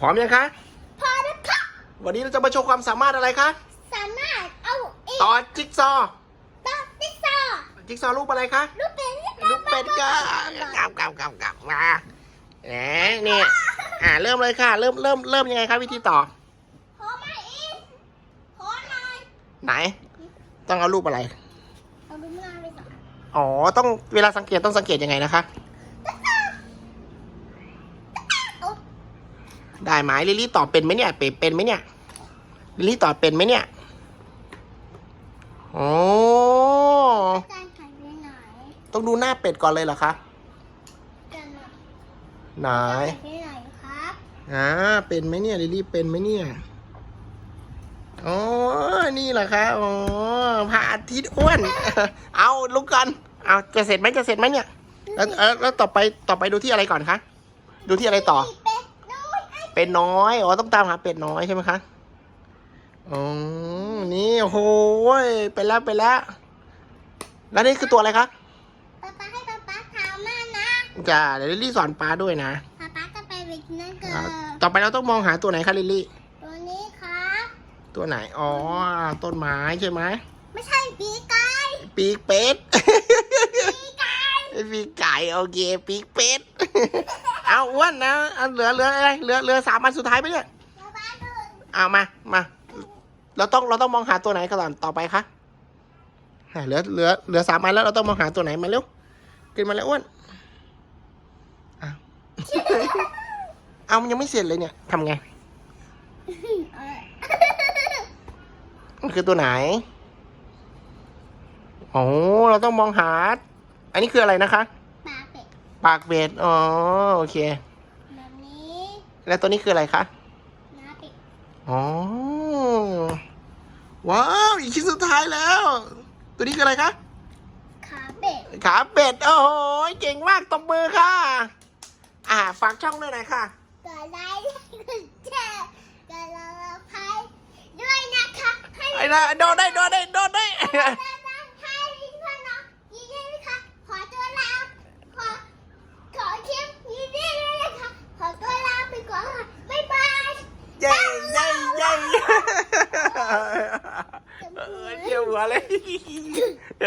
พร้อมยังคะ พอแล้วค่ะวันนี้เราจะมาโชว์ความสามารถอะไรคะ สามารถเอาอีกต่อจิ๊กซอว์ต่อติ๊กซอว์จิ๊กซอว์รูปอะไรคะ ลูกเป็นลูกเป็ดก็กลับกลับกลับกลับมาแหมนี่อ่าเริ่มเลยค่ะ เริ่มเริ่มเริ่มยังไงคะวิธีต่อ ขอมาอีกขอหน่อยไหน ต้องเอารูปอะไร เอาดูหน้าไปก่อนอ๋อ ต้องเวลาสังเกตต้องสังเกตยังไงนะคะ โอ้ ได้ไหมลิลลี่ตอบเป็นไหมเนี่ย เป็นเป็นไหมเนี่ยลิลลี่ตอบเป็นไหมเนี่ยโอ้อาจารย์หายไปไหนต้องดูหน้าเป็ดก่อนเลยเหรอคะอาจารย์หายไหนไปไหนครับอ่าเป็นไหมเนี่ยลิลลี่เป็นไหมเนี่ยอ๋อนี่เหรอคะอ๋อพระอาทิตย์อ้วน เอาลุกกันเอาจะเสร็จไหมจะเสร็จไหมเนี่ยแล้วเออแล้วต่อไปต่อไปดูที่อะไรก่อนคะดูที่อะไรต่อเป็ดน้อยไอ้ เป็ดน้อยอ๋อต้องตามหาเป็ดน้อยใช่ไหมคะอ๋อนี่โอ้โหยไปแล้วไปแล้ว แล้วนี่คือตัวอะไรคะป๊าป๊าให้ป๊าป๊าถามมานะจ้าเดี๋ยวลิลลี่สอนปลาด้วยนะป๊าป๊าจะไปเวทนั่นเกิอ่าดต่อไปเราต้องมองหาตัวไหนคะลิลลี่ ตัวนี้ครับ ตัวไหน อ๋อ ต้นไม้ใช่ไหมไม่ใช่ปีกไก่ปีกเป็ด ปีกไก่ ปีกไก่โอเคปีกเป็ด เอาอ้วนนะเหลือเหลืออะไรเหลือเหลือสามอันสุดท้ายไปเนี่ยเอามามาเราต้องเราต้องมองหาตัวไหนก่อนต่อไปคะเหลือเหลือเหลือสามอันแล้วเราต้องมองหาตัวไหนมาเร็วขึ้นมาแล้วอ้วนเอาเอามันยังไม่เสร็จเลยเนี่ยทำไงมันคือตัวไหนโอ้เราต้องมองหา อันนี้คืออะไรนะคะ ปลาเป็ดปากเบ็ดอ๋อโอเค แบบนี้แล้วตัวนี้คืออะไรคะน้าเป็ดอ๋อว้าวอีกชิ้นสุดท้ายแล้ว ตัวนี้คืออะไรคะขาเป็ดขาเป็ดโอ้โหเก่งมากตบมือค่ะ อ่าฝากช่องด้วยหน่อยค่ะ กดไลค์กดแชร์กดละละพายด้วยนะคะให้ ไอ้นะโดนได้โดนได้โดนได้ ให้เพื่อนน้องยินดีนะคะขอตัวลาขอขอคลิปยินดีด้วยนะคะขอตัวลาไปก่อนค่ะบ๊ายบาย เย้เย้เย้เออเจียว หัวเลยแหม